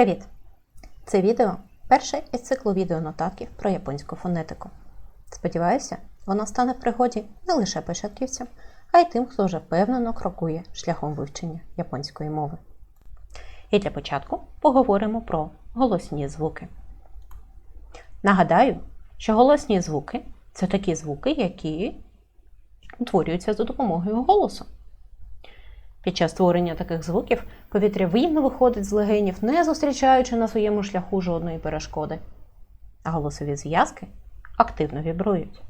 Привіт! Це відео перше із циклу відеонотатків про японську фонетику. Сподіваюся, воно стане в пригоді не лише початківцям, а й тим, хто вже впевнено крокує шляхом вивчення японської мови. І для початку поговоримо про голосні звуки. Нагадаю, що голосні звуки це такі звуки, які утворюються за допомогою голосу. Під час створення таких звуків повітря вільно виходить з легенів, не зустрічаючи на своєму шляху жодної перешкоди, а голосові зв'язки активно вібрують.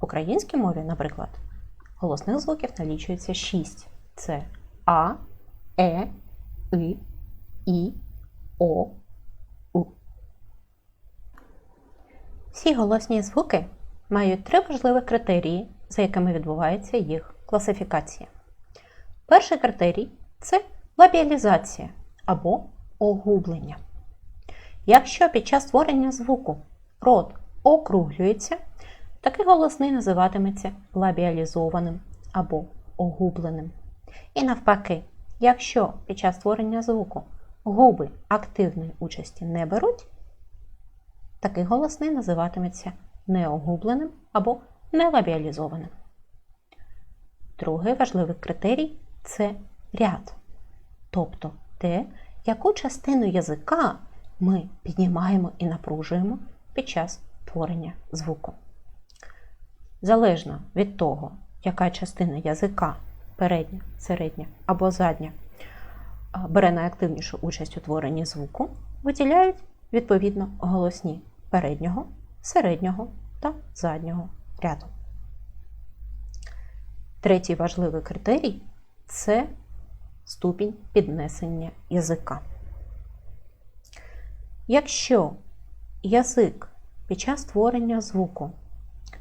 В українській мові, наприклад, голосних звуків налічується 6. Це А, Е, И, І, О, У. Всі голосні звуки мають три важливі критерії, за якими відбувається їх класифікація. Перший критерій це лабіалізація або огублення. Якщо під час створення звуку рот округлюється, такий голосний називатиметься лабіалізованим або огубленим. І навпаки, якщо під час створення звуку губи активної участі не беруть, такий голосний називатиметься неогубленим або нелабіалізованим. Другий важливий критерій це ряд, тобто те, яку частину язика ми піднімаємо і напружуємо під час творення звуку. Залежно від того, яка частина язика, передня, середня або задня, бере найактивнішу участь у творенні звуку, виділяють відповідно голосні переднього, середнього та заднього ряду. Третій важливий критерій це ступінь піднесення язика. Якщо язик під час створення звуку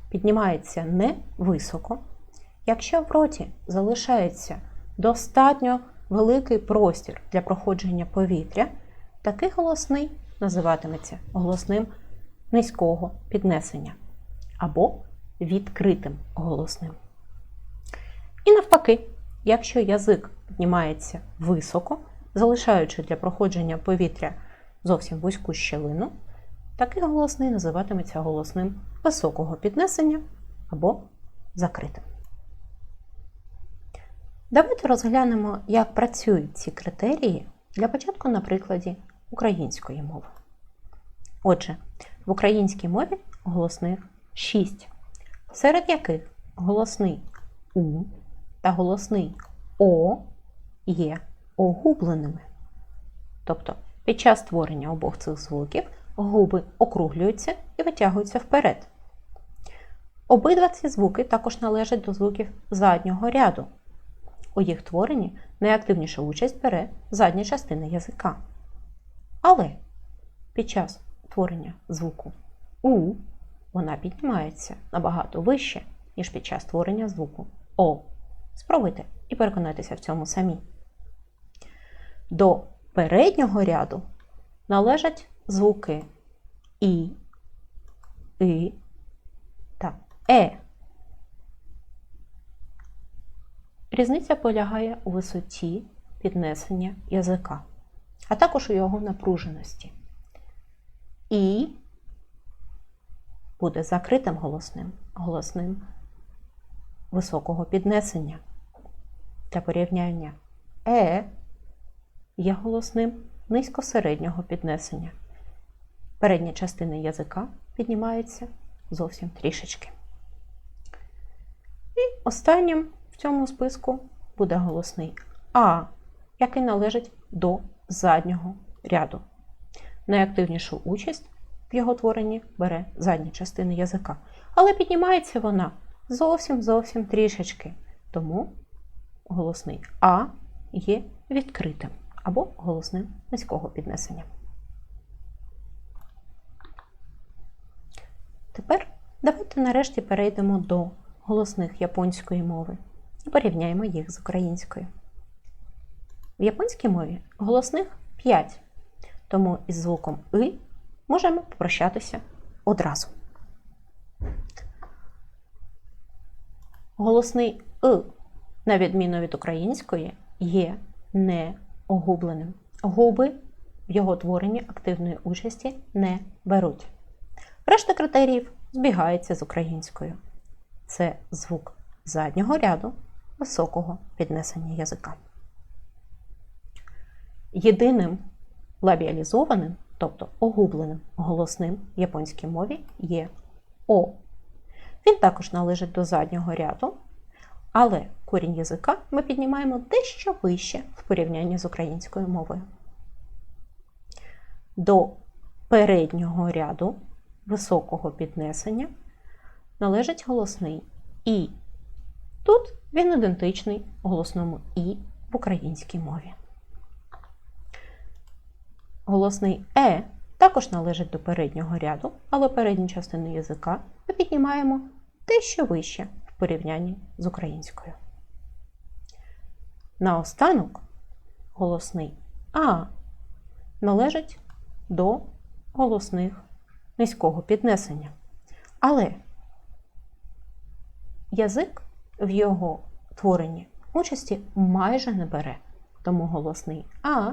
піднімається не високо, якщо в роті залишається достатньо великий простір для проходження повітря, такий голосний називатиметься голосним низького піднесення або відкритим голосним. І навпаки, якщо язик піднімається високо, залишаючи для проходження повітря зовсім вузьку щелину, такий голосний називатиметься голосним високого піднесення або закритим. Давайте розглянемо, як працюють ці критерії для початку на прикладі української мови. Отже, в українській мові голосних 6, серед яких голосний У та голосний О є огубленими. Тобто під час створення обох цих звуків губи округлюються і витягуються вперед. Обидва ці звуки також належать до звуків заднього ряду. У їх творенні найактивніша участь бере задня частина язика. Але під час творення звуку У вона піднімається набагато вище, ніж під час творення звуку О. Спробуйте і переконайтеся в цьому самі. До переднього ряду належать звуки І, И та Е. Різниця полягає у висоті піднесення язика, а також у його напруженості. І буде закритим голосним, голосним високого піднесення. Для порівняння Е є голосним низькосереднього піднесення. Передня частина язика піднімається зовсім трішечки. І останнім в цьому списку буде голосний А, який належить до заднього ряду. Найактивнішу участь в його творенні бере задня частина язика. Але піднімається вона зовсім зовсім трішечки. Тому голосний А є відкритим або голосним низького піднесення. Тепер давайте нарешті перейдемо до голосних японської мови і порівняємо їх з українською. В японській мові голосних 5, тому із звуком И можемо попрощатися одразу. Голосний на відміну від української, є не огубленим. Губи в його творенні активної участі не беруть. Решта критеріїв збігаються з українською. Це звук заднього ряду високого піднесення язика. Єдиним лабіалізованим, тобто огубленим голосним в японській мові є О. Він також належить до заднього ряду, але корінь язика ми піднімаємо дещо вище в порівнянні з українською мовою. До переднього ряду високого піднесення належить голосний І. Тут він ідентичний голосному І в українській мові. Голосний Е також належить до переднього ряду, але передню частину язика ми піднімаємо дещо вище порівнянні з українською. Наостанок голосний А належить до голосних низького піднесення. Але язик в його творенні участі майже не бере, тому голосний А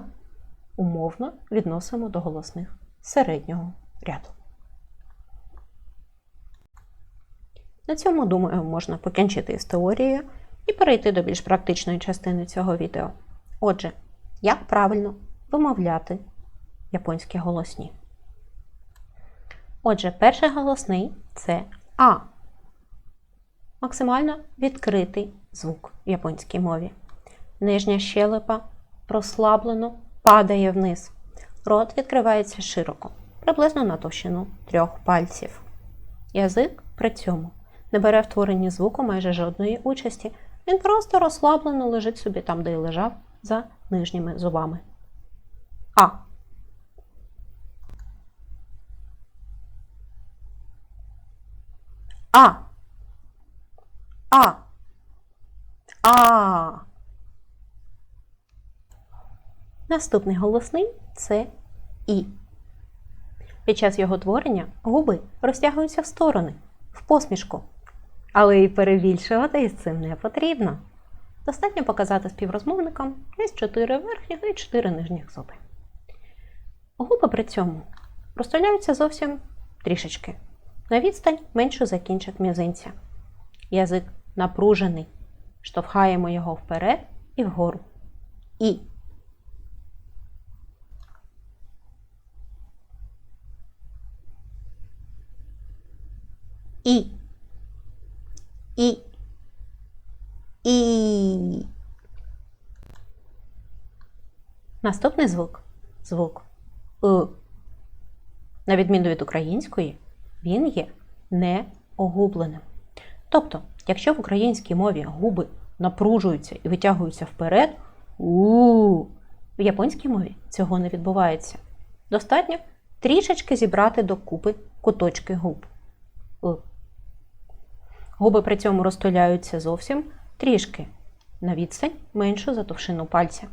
умовно відносимо до голосних середнього ряду. На цьому, думаю, можна покінчити з теорією і перейти до більш практичної частини цього відео. Отже, як правильно вимовляти японські голосні? Отже, перший голосний це А. Максимально відкритий звук в японській мові. Нижня щелепа прослаблено падає вниз. Рот відкривається широко, приблизно на товщину трьох пальців. Язик при цьому не бере в творенні звуку майже жодної участі. Він просто розслаблено лежить собі там, де й лежав, за нижніми зубами. А. А. А. А. Наступний голосний це І. Під час його творення губи розтягуються в сторони, в посмішку. Але і перебільшувати із цим не потрібно. Достатньо показати співрозмовникам ось 4 верхніх і 4 нижніх зуби. Губи при цьому розставляються зовсім трішечки. На відстань меншу за кінчик мізинця. Язик напружений. Штовхаємо його вперед і вгору. І. І. І. Наступний звук звук Е. На відміну від української, він є неогубленим. Тобто, якщо в українській мові губи напружуються і витягуються вперед, у в японській мові цього не відбувається. Достатньо трішечки зібрати докупи куточки губ. «Е». Губи при цьому розтуляються зовсім трішки на відстань меншу за товщину пальця.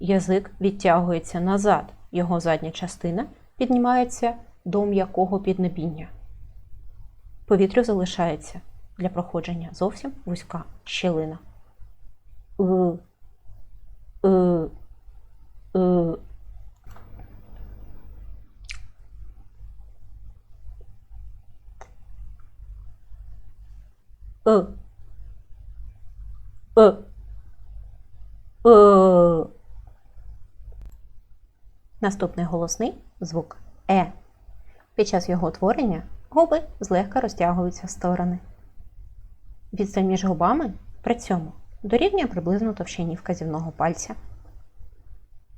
Язик відтягується назад, його задня частина піднімається до м'якого піднебіння. Повітрю залишається для проходження зовсім вузька щілина. «Е», «Е», «Е». Наступний голосний звук Е. Під час його творення губи злегка розтягуються в сторони. Відстань між губами при цьому дорівнює приблизно товщині вказівного пальця.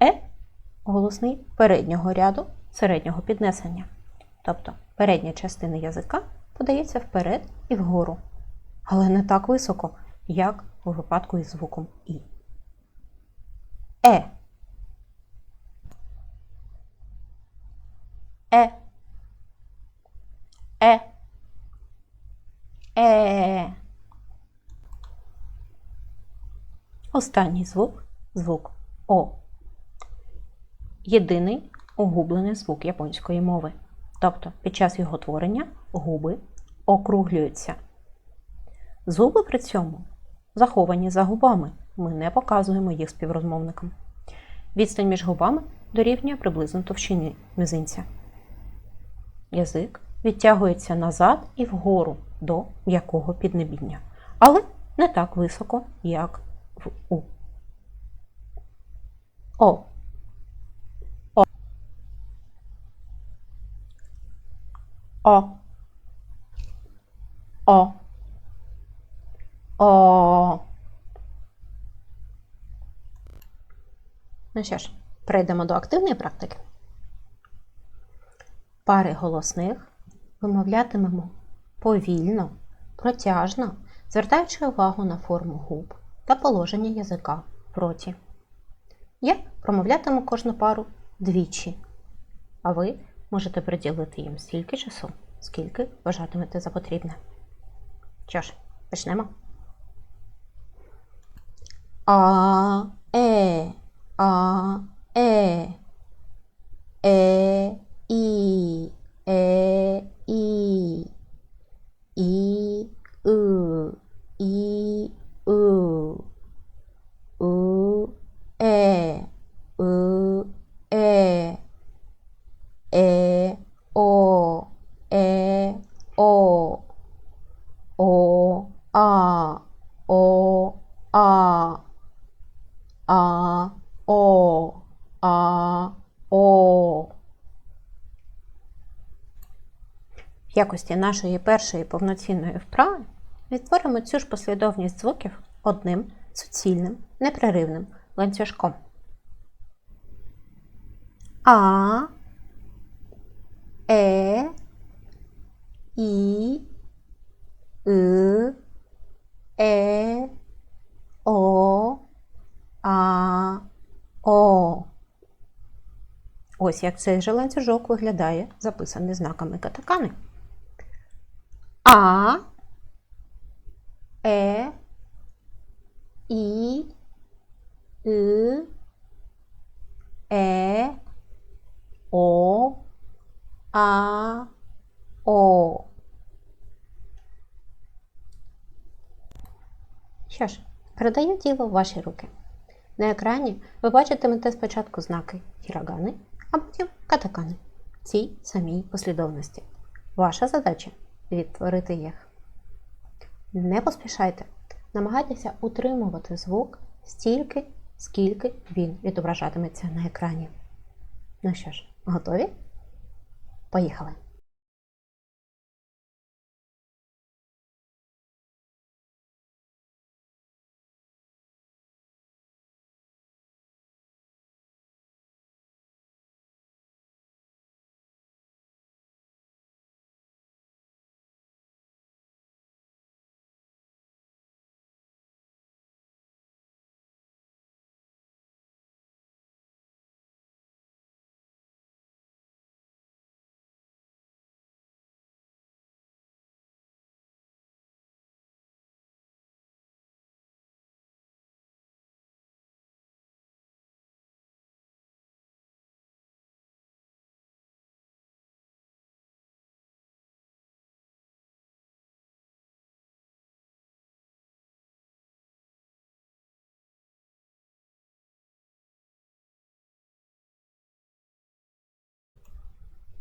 Е голосний переднього ряду середнього піднесення. Тобто передня частина язика подається вперед і вгору, але не так високо, як у випадку із звуком І. Е. Е. Е. Е. Останній звук звук О. Єдиний огублений звук японської мови. Тобто під час його творення губи округлюються. Зуби при цьому заховані за губами. Ми не показуємо їх співрозмовникам. Відстань між губами дорівнює приблизно товщині мізинця. Язик відтягується назад і вгору до м'якого піднебіння, але не так високо, як в У. О. О. О. О. О. Ну що ж, перейдемо до активної практики. Пари голосних вимовлятимемо повільно, протяжно, звертаючи увагу на форму губ та положення язика в роті. Я промовлятиму кожну пару двічі, а ви можете приділити їм стільки часу, скільки вважатимете за потрібне. Що ж, почнемо. А, е, а, е, е, і, е, і, і, у, і, у, у, е, у, е, е, о, е, о, о, а, о, а, а, о, а, о. Якості нашої першої повноцінної вправи відтворимо цю ж послідовність звуків одним суцільним непреривним ланцюжком. А, Е, І, И, Е, О, А, О. Ось як цей же ланцюжок виглядає, записаний знаками катакани. А, Е, І, И, Е, О, А, О. Що ж, передаю діло в ваші руки. На екрані ви бачитимете спочатку знаки хірагани, а потім катакани в цій самій послідовності. Ваша задача відтворити їх. Не поспішайте, намагайтеся утримувати звук стільки, скільки він відображатиметься на екрані. Ну що ж, готові? Поїхали!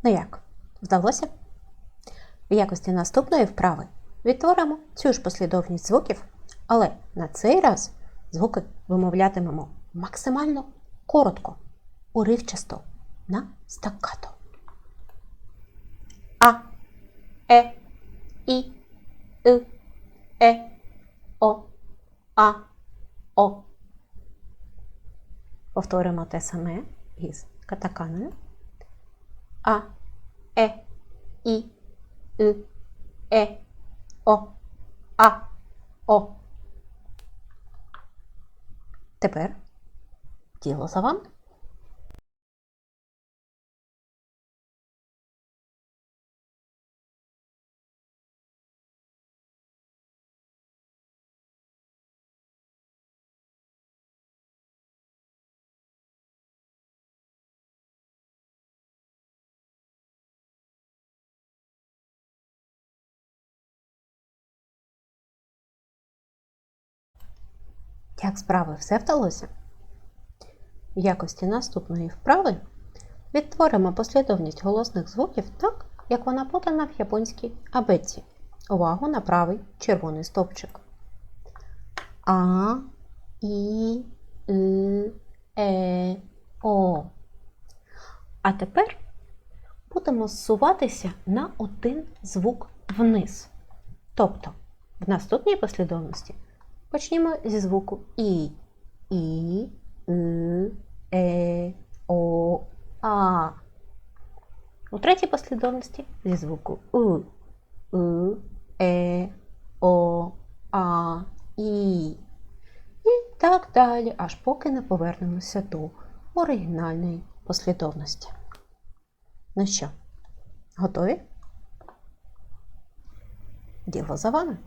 Ну як, вдалося? В якості наступної вправи відтворимо цю ж послідовність звуків, але на цей раз звуки вимовлятимемо максимально коротко, уривчасто на стаккато. А, Е, І, И, Е, О, А, О. Повторимо те саме із катаканою. А, Е, І, И, Е, О, А, О. Тепер діло за Як справи все вдалося? В якості наступної вправи відтворимо послідовність голосних звуків так, як вона подана в японській абетці. Увагу на правий червоний стовпчик. А, І, И, Е, О. А тепер будемо зсуватися на один звук вниз. Тобто, в наступній послідовності почнімо зі звуку І. І, И, Е, О, А. У третій послідовності зі звуку У. И, Е, О, А, І. І так далі, аж поки не повернемося до оригінальної послідовності. Ну що, готові? Діло за вами.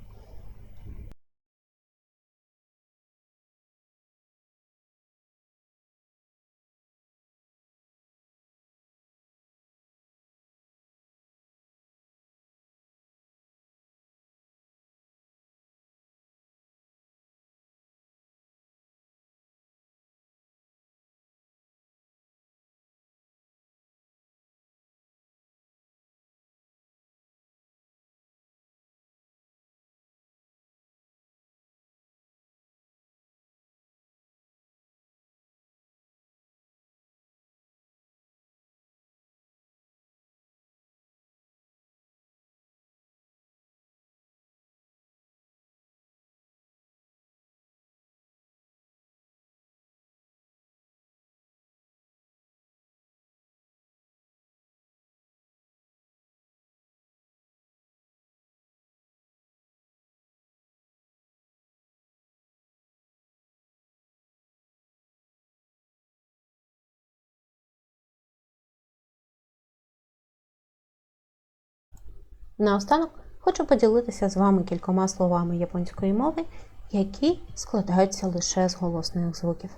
Наостанок хочу поділитися з вами кількома словами японської мови, які складаються лише з голосних звуків.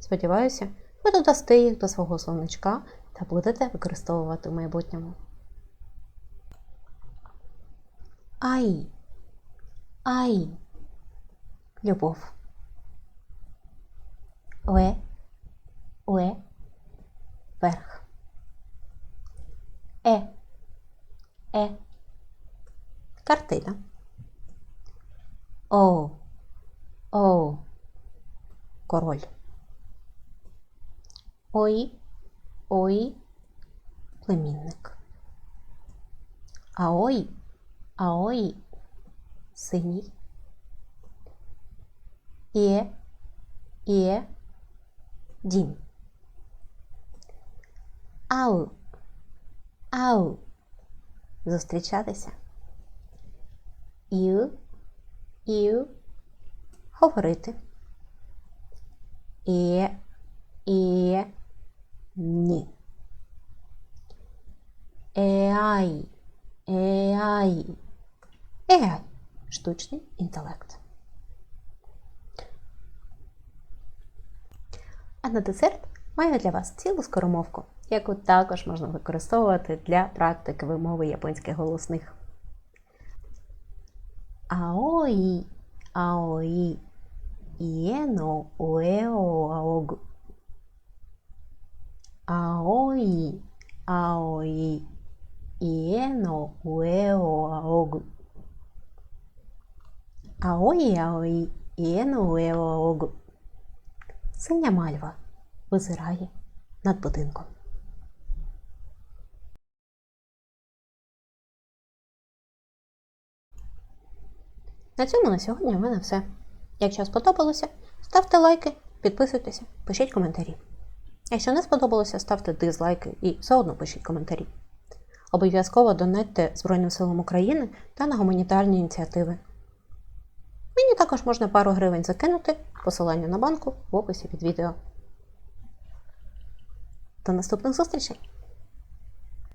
Сподіваюся, ви додасте їх до свого словничка та будете використовувати в майбутньому. Ай. Ай. Любов. Уе. Уе. Верх. Е. Е. Картина. О. О. Король. Ой. Ой. Племінник. Аой. Аой. Синій. Є. Є. Дім. Ау. Ау. Зустрічатися. Ю. Ю. Говорити. Є. Є. Ні. AI. AI. AI. Штучний інтелект. А на десерт маю для вас цілу скоромовку, яку також можна використовувати для практики вимови японських голосних. Аої, аої, іє но уе о аогу. Аої, аої, іє но уе о аогу. Аої, аої, іє но уе о аогу. Синя мальва визирає над будинком. На цьому на сьогодні в мене все. Якщо сподобалося, ставте лайки, підписуйтеся, пишіть коментарі. Якщо не сподобалося, ставте дизлайки і все одно пишіть коментарі. Обов'язково донатьте Збройним силам України та на гуманітарні ініціативи. Мені також можна пару гривень закинути, посилання на банку в описі під відео. До наступних зустрічей!